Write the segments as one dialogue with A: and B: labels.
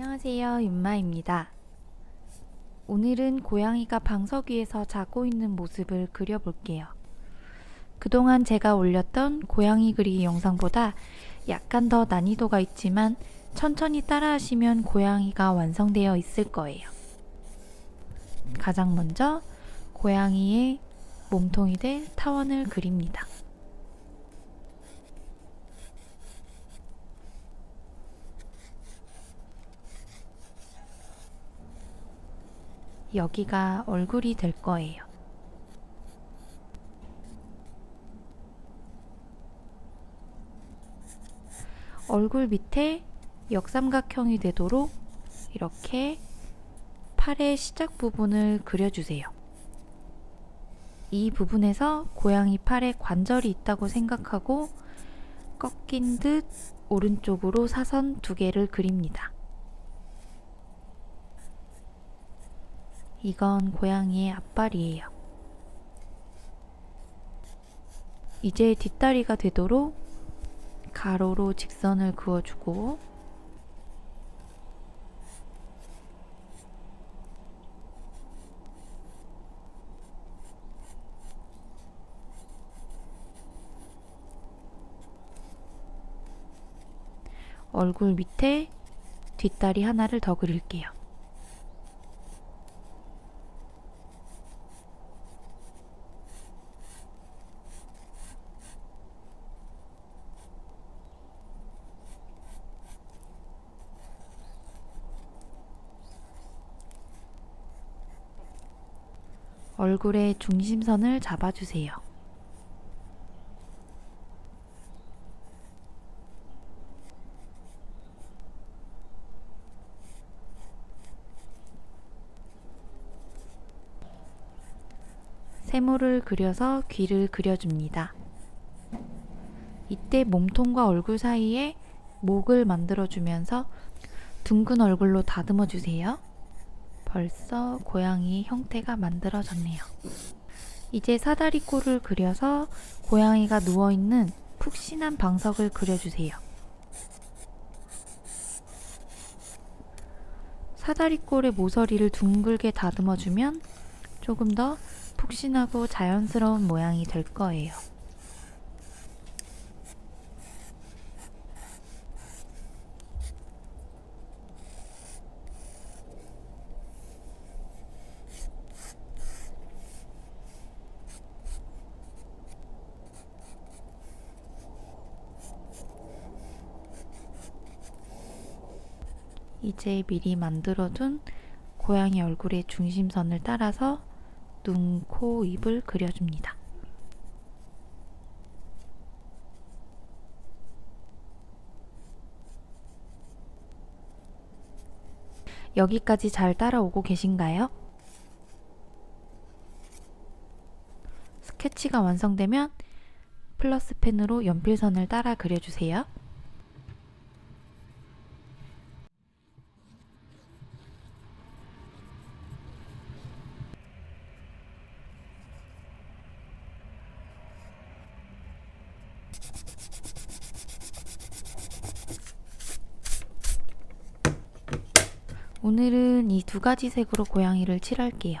A: 안녕하세요. 윤마입니다. 오늘은 고양이가 방석 위에서 자고 있는 모습을 그려볼게요. 그동안 제가 올렸던 고양이 그리기 영상보다 약간 더 난이도가 있지만 천천히 따라하시면 고양이가 완성되어 있을 거예요. 가장 먼저 고양이의 몸통이 될 타원을 그립니다. 여기가 얼굴이 될 거예요. 얼굴 밑에 역삼각형이 되도록 이렇게 팔의 시작 부분을 그려주세요. 이 부분에서 고양이 팔에 관절이 있다고 생각하고 꺾인 듯 오른쪽으로 사선 두 개를 그립니다. 이건 고양이의 앞발이에요. 이제 뒷다리가 되도록 가로로 직선을 그어주고 얼굴 밑에 뒷다리 하나를 더 그릴게요. 얼굴의 중심선을 잡아주세요. 세모를 그려서 귀를 그려줍니다. 이때 몸통과 얼굴 사이에 목을 만들어주면서 둥근 얼굴로 다듬어 주세요. 벌써 고양이 형태가 만들어졌네요. 이제 사다리 꼴을 그려서 고양이가 누워있는 푹신한 방석을 그려주세요. 사다리 꼴의 모서리를 둥글게 다듬어주면 조금 더 푹신하고 자연스러운 모양이 될 거예요. 이제 미리 만들어둔 고양이 얼굴의 중심선을 따라서 눈, 코, 입을 그려줍니다. 여기까지 잘 따라오고 계신가요? 스케치가 완성되면 플러스 펜으로 연필선을 따라 그려주세요. 오늘은 이 두 가지 색으로 고양이를 칠할게요.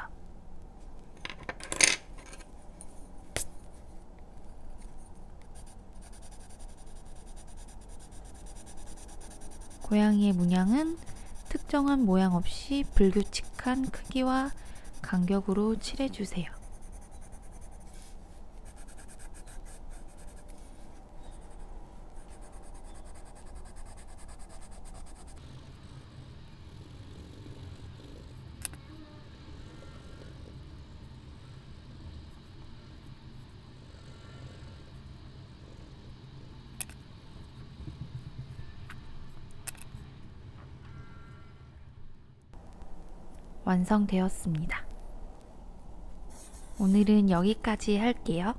A: 고양이의 문양은 특정한 모양 없이 불규칙한 크기와 간격으로 칠해주세요. 완성되었습니다. 오늘은 여기까지 할게요.